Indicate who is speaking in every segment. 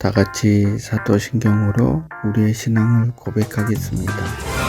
Speaker 1: 다 같이 사도신경으로 우리의 신앙을 고백하겠습니다.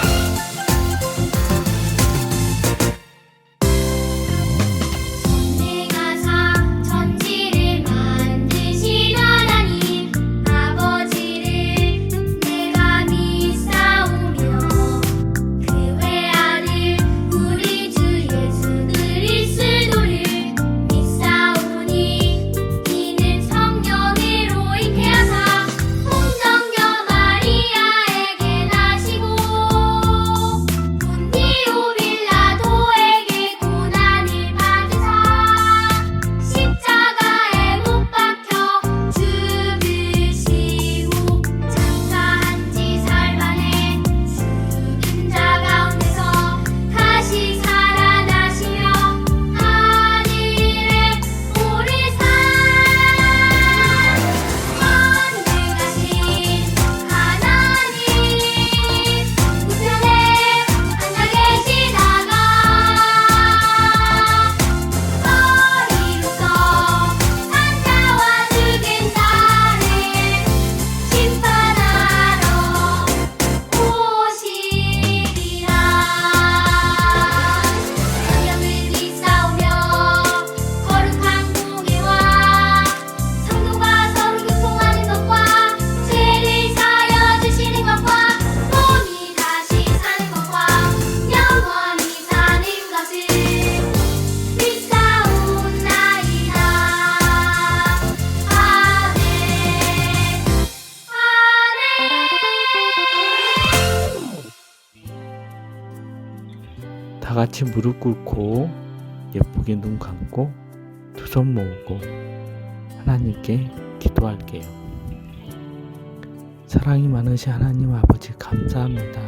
Speaker 2: 다
Speaker 1: 같이 무릎 꿇고 예쁘게 눈 감고 두 손 모으고 하나님께 기도할게요. 사랑이 많으신 하나님 아버지 감사합니다.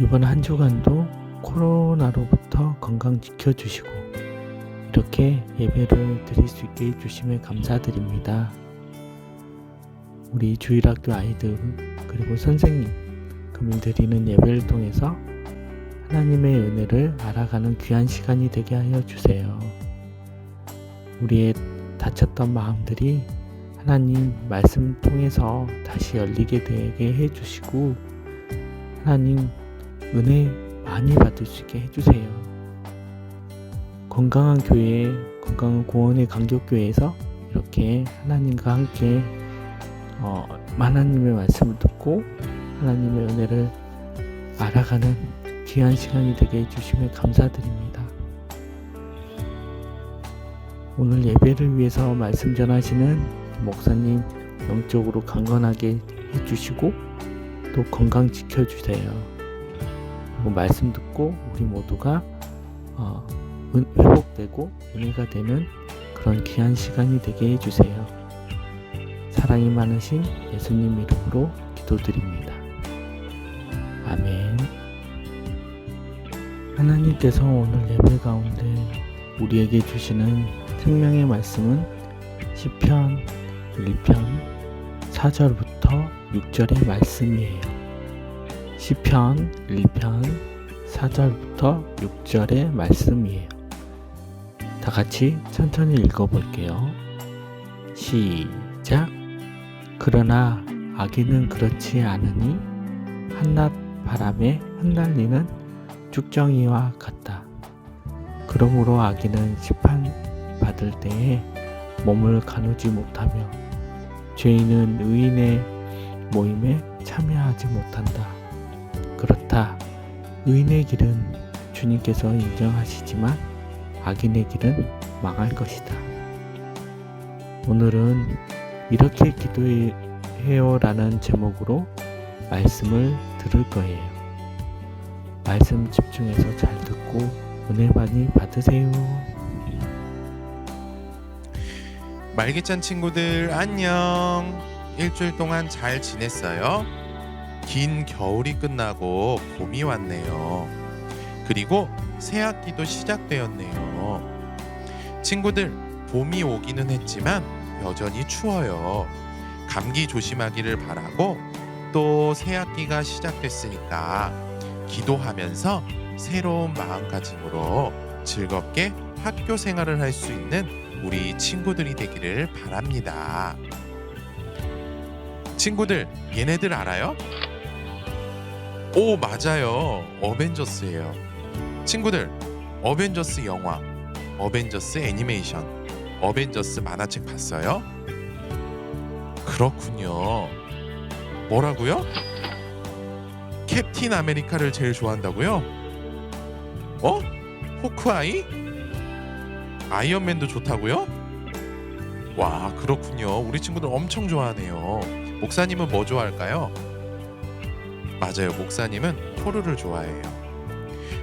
Speaker 1: 이번 한 주간도 코로나로부터 건강 지켜주시고 이렇게 예배를 드릴 수 있게 해주심에 감사드립니다. 우리 주일학교 아이들 그리고 선생님 금일 드리는 예배를 통해서 하나님의 은혜를 알아가는 귀한 시간이 되게 하여 주세요. 우리의 다쳤던 마음들이 하나님 말씀 통해서 다시 열리게 되게 해주시고 하나님 은혜 많이 받을 수 있게 해주세요. 건강한 교회, 건강한 공원의 강조교회에서 이렇게 하나님과 함께 어, 하나님의 말씀을 듣고 하나님의 은혜를 알아가는 귀한 시간이 되게 해주심에 감사드립니다. 오늘 예배를 위해서 말씀 전하시는 목사님 영적으로 강건하게 해주시고 또 건강 지켜주세요. 그리고 말씀 듣고 우리 모두가 어, 은- 회복되고 은혜가 되는 그런 귀한 시간이 되게 해주세요. 사랑이 많으신 예수님 이름으로 기도드립니다. 하나님께서 오늘 예배 가운데 우리에게 주시는 생명의 말씀은 시편 1편 4절부터 6절의 말씀이에요. 시편 1편 4절부터 6절의 말씀이에요. 다 같이 천천히 읽어볼게요. 시작. 그러나 아기는 그렇지 않으니 한낮 바람에 흩날리는 쭉정이와 같다. 그러므로 아기는 심판 받을 때에 몸을 가누지 못하며 죄인은 의인의 모임에 참여하지 못한다. 그렇다. 의인의 길은 주님께서 인정하시지만 악인의 길은 망할 것이다. 오늘은 이렇게 기도해요라는 제목으로 말씀을 들을 거예요. 말씀 집중해서 잘 듣고 은혜 많이 받으세요.
Speaker 3: 말기찬 친구들 안녕. 일주일 동안 잘 지냈어요? 긴 겨울이 끝나고 봄이 왔네요. 그리고 새 학기도 시작되었네요. 친구들, 봄이 오기는 했지만 여전히 추워요. 감기 조심하기를 바라고 또 새 학기가 시작됐으니까 기도하면서 새로운 마음가짐으로 즐겁게 학교 생활을 할 수 있는 우리 친구들이 되기를 바랍니다. 친구들, 얘네들 알아요? 오, 맞아요. 어벤져스예요. 친구들, 어벤져스 영화, 어벤져스 애니메이션, 어벤져스 만화책 봤어요? 그렇군요. 뭐라고요? 캡틴 아메리카를 제일 좋아한다고요? 어? 호크아이? 아이언맨도 좋다고요? 와, 그렇군요. 우리 친구들 엄청 좋아하네요. 목사님은 뭐 좋아할까요? 맞아요. 목사님은 토르를 좋아해요.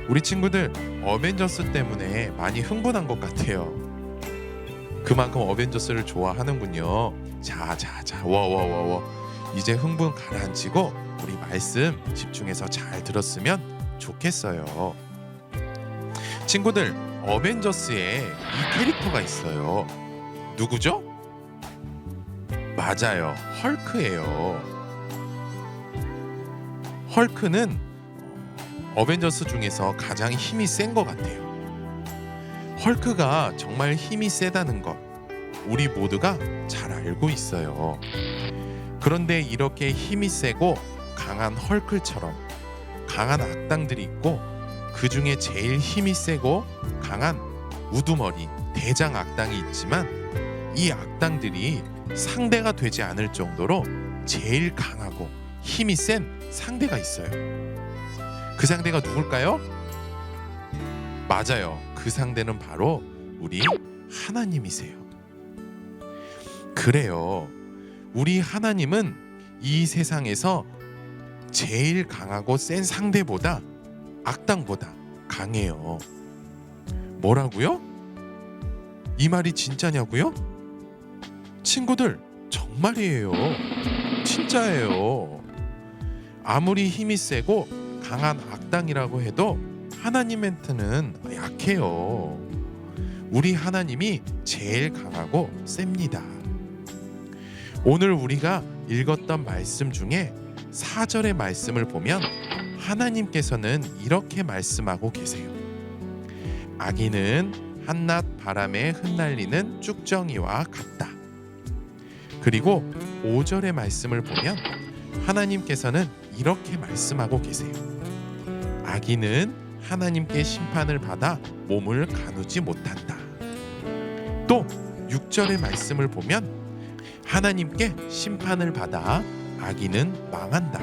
Speaker 3: 우리 친구들 어벤져스 때문에 많이 흥분한 것 같아요. 그만큼 어벤져스를 좋아하는군요. 자, 자, 자, 와 와 와 와. 이제 흥분 가라앉히고 우리 말씀 집중해서 잘 들었으면 좋겠어요. 친구들, 어벤져스에 이 캐릭터가 있어요. 누구죠? 맞아요. 헐크예요. 헐크는 어벤져스 중에서 가장 힘이 센 것 같아요. 헐크가 정말 힘이 세다는 것 우리 모두가 잘 알고 있어요. 그런데 이렇게 힘이 세고 강한 헐크처럼 강한 악당들이 있고 그 중에 제일 힘이 세고 강한 우두머리 대장 악당이 있지만 이 악당들이 상대가 되지 않을 정도로 제일 강하고 힘이 센 상대가 있어요. 그 상대가 누굴까요? 맞아요. 그 상대는 바로 우리 하나님이세요. 그래요. 우리 하나님은 이 세상에서 제일 강하고 센 상대보다 악당보다 강해요. 뭐라고요? 이 말이 진짜냐고요? 친구들, 정말이에요. 진짜예요. 아무리 힘이 세고 강한 악당이라고 해도 하나님한테는 약해요. 우리 하나님이 제일 강하고 셉니다. 오늘 우리가 읽었던 말씀 중에 4절의 말씀을 보면 하나님께서는 이렇게 말씀하고 계세요. 아기는 한낮 바람에 흩날리는 쭉정이와 같다. 그리고 5절의 말씀을 보면 하나님께서는 이렇게 말씀하고 계세요. 아기는 하나님께 심판을 받아 몸을 가누지 못한다. 또 6절의 말씀을 보면 하나님께 심판을 받아 아기는 망한다.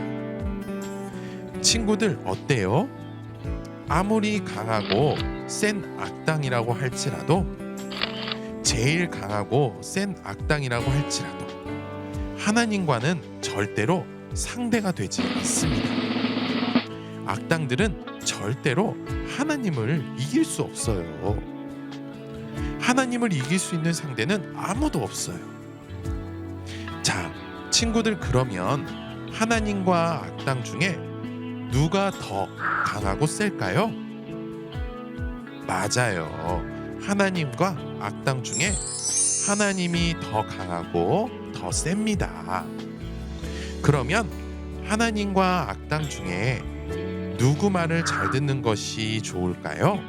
Speaker 3: 친구들 어때요? 아무리 강하고 센 악당이라고 할지라도 제일 강하고 센 악당이라고 할지라도 하나님과는 절대로 상대가 되지 않습니다. 악당들은 절대로 하나님을 이길 수 없어요. 하나님을 이길 수 있는 상대는 아무도 없어요. 자, 친구들 그러면 하나님과 악당 중에 누가 더 강하고 셀까요? 맞아요. 하나님과 악당 중에 하나님이 더 강하고 더 셉니다. 그러면 하나님과 악당 중에 누구 말을 잘 듣는 것이 좋을까요?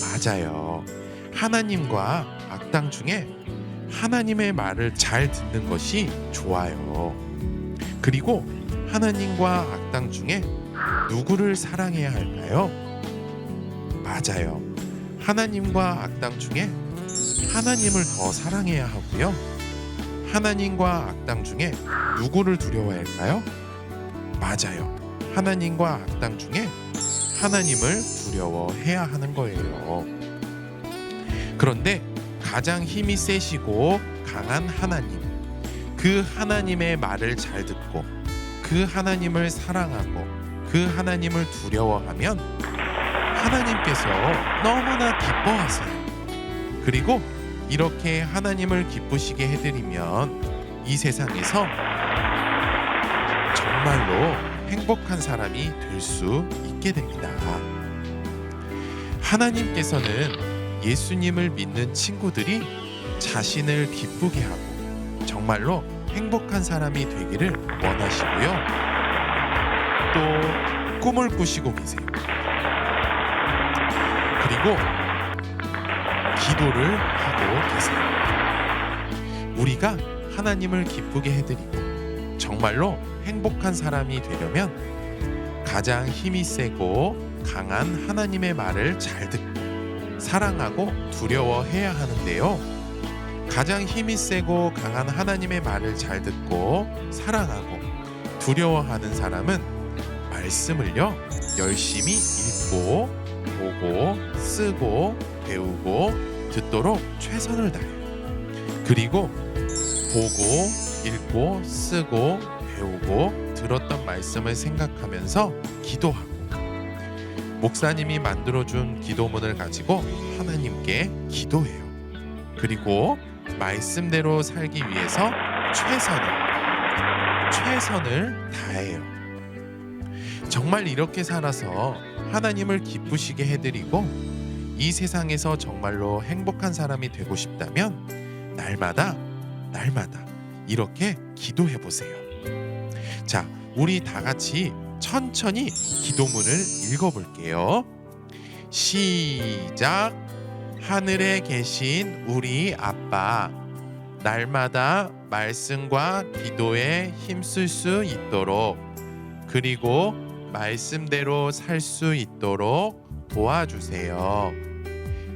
Speaker 3: 맞아요. 하나님과 악당 중에 하나님의 말을 잘 듣는 것이 좋아요. 그리고 하나님과 악당 중에 누구를 사랑해야 할까요? 맞아요. 하나님과 악당 중에 하나님을 더 사랑해야 하고요. 하나님과 악당 중에 누구를 두려워해야 할까요? 맞아요. 하나님과 악당 중에 하나님을 두려워해야 하는 거예요. 그런데 가장 힘이 세시고 강한 하나님, 그 하나님의 말을 잘 듣고 그 하나님을 사랑하고 그 하나님을 두려워하면 하나님께서 너무나 기뻐하세요. 그리고 이렇게 하나님을 기쁘시게 해드리면 이 세상에서 정말로 행복한 사람이 될 수 있게 됩니다. 하나님께서는 예수님을 믿는 친구들이 자신을 기쁘게 하고 정말로 행복한 사람이 되기를 원하시고요. 또 꿈을 꾸시고 계세요. 그리고 기도를 하고 계세요. 우리가 하나님을 기쁘게 해드리고 정말로 행복한 사람이 되려면 가장 힘이 세고 강한 하나님의 말을 잘 듣고 사랑하고 두려워해야 하는데요. 가장 힘이 세고 강한 하나님의 말을 잘 듣고 사랑하고 두려워하는 사람은 말씀을요 열심히 읽고 보고 쓰고 배우고 듣도록 최선을 다해요. 그리고 보고 읽고 쓰고 배우고 들었던 말씀을 생각하면서 기도하고 목사님이 만들어준 기도문을 가지고 하나님께 기도해요. 그리고 말씀대로 살기 위해서 최선을 최선을 다해요. 정말 이렇게 살아서 하나님을 기쁘시게 해드리고 이 세상에서 정말로 행복한 사람이 되고 싶다면 날마다 날마다 이렇게 기도해 보세요. 자, 우리 다 같이 천천히 기도문을 읽어 볼게요. 시작. 하늘에 계신 우리 아빠, 날마다 말씀과 기도에 힘쓸 수 있도록 그리고 말씀대로 살 수 있도록 도와주세요.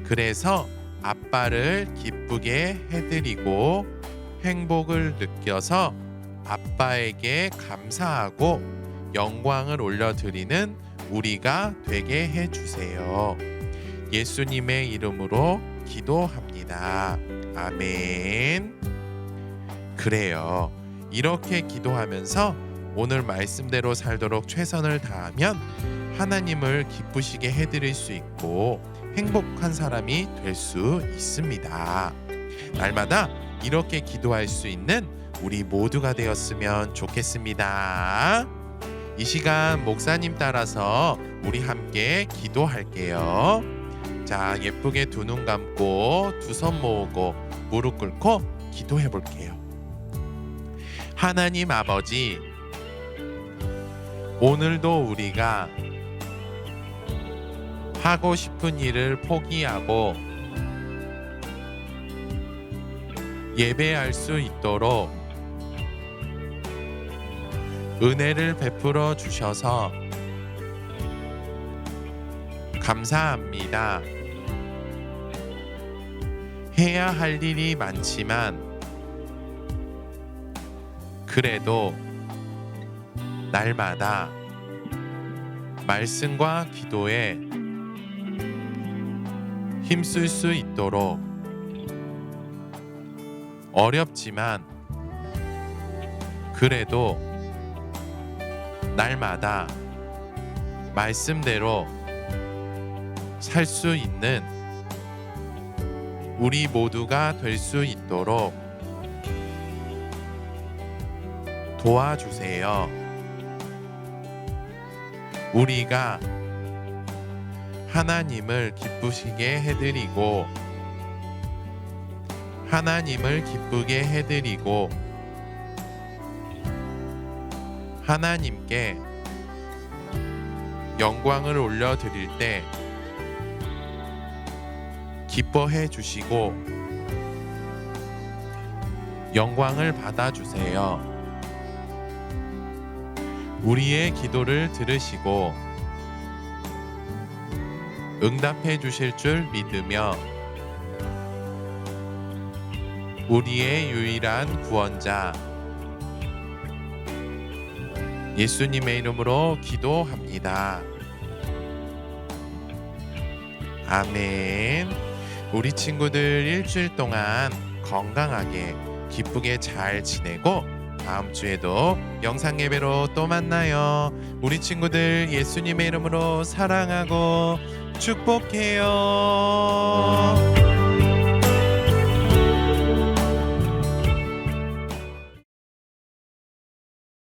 Speaker 3: 그래서 아빠를 기쁘게 해드리고 행복을 느껴서 아빠에게 감사하고 영광을 올려드리는 우리가 되게 해주세요. 예수님의 이름으로 기도합니다. 아멘. 그래요. 이렇게 기도하면서 오늘 말씀대로 살도록 최선을 다하면 하나님을 기쁘시게 해드릴 수 있고 행복한 사람이 될 수 있습니다. 날마다 이렇게 기도할 수 있는 우리 모두가 되었으면 좋겠습니다. 이 시간 목사님 따라서 우리 함께 기도할게요. 자, 예쁘게 두 눈 감고 두 손 모으고 무릎 꿇고 기도해 볼게요. 하나님 아버지, 오늘도 우리가 하고 싶은 일을 포기하고 예배할 수 있도록 은혜를 베풀어 주셔서 감사합니다. 해야 할 일이 많지만 그래도 날마다 말씀과 기도에 힘쓸 수 있도록 어렵지만 그래도 날마다 말씀대로 살 수 있는 우리 모두가 될 수 있도록 도와주세요. 우리가 하나님을 기쁘시게 해드리고 하나님을 기쁘게 해드리고 하나님께 영광을 올려 드릴 때 기뻐해 주시고 영광을 받아 주세요. 우리의 기도를 들으시고 응답해 주실 줄 믿으며 우리의 유일한 구원자 예수님의 이름으로 기도합니다. 아멘. 우리 친구들 일주일 동안 건강하게 기쁘게 잘 지내고 다음 주에도 영상 예배로 또 만나요. 우리 친구들 예수님의 이름으로 사랑하고 축복해요.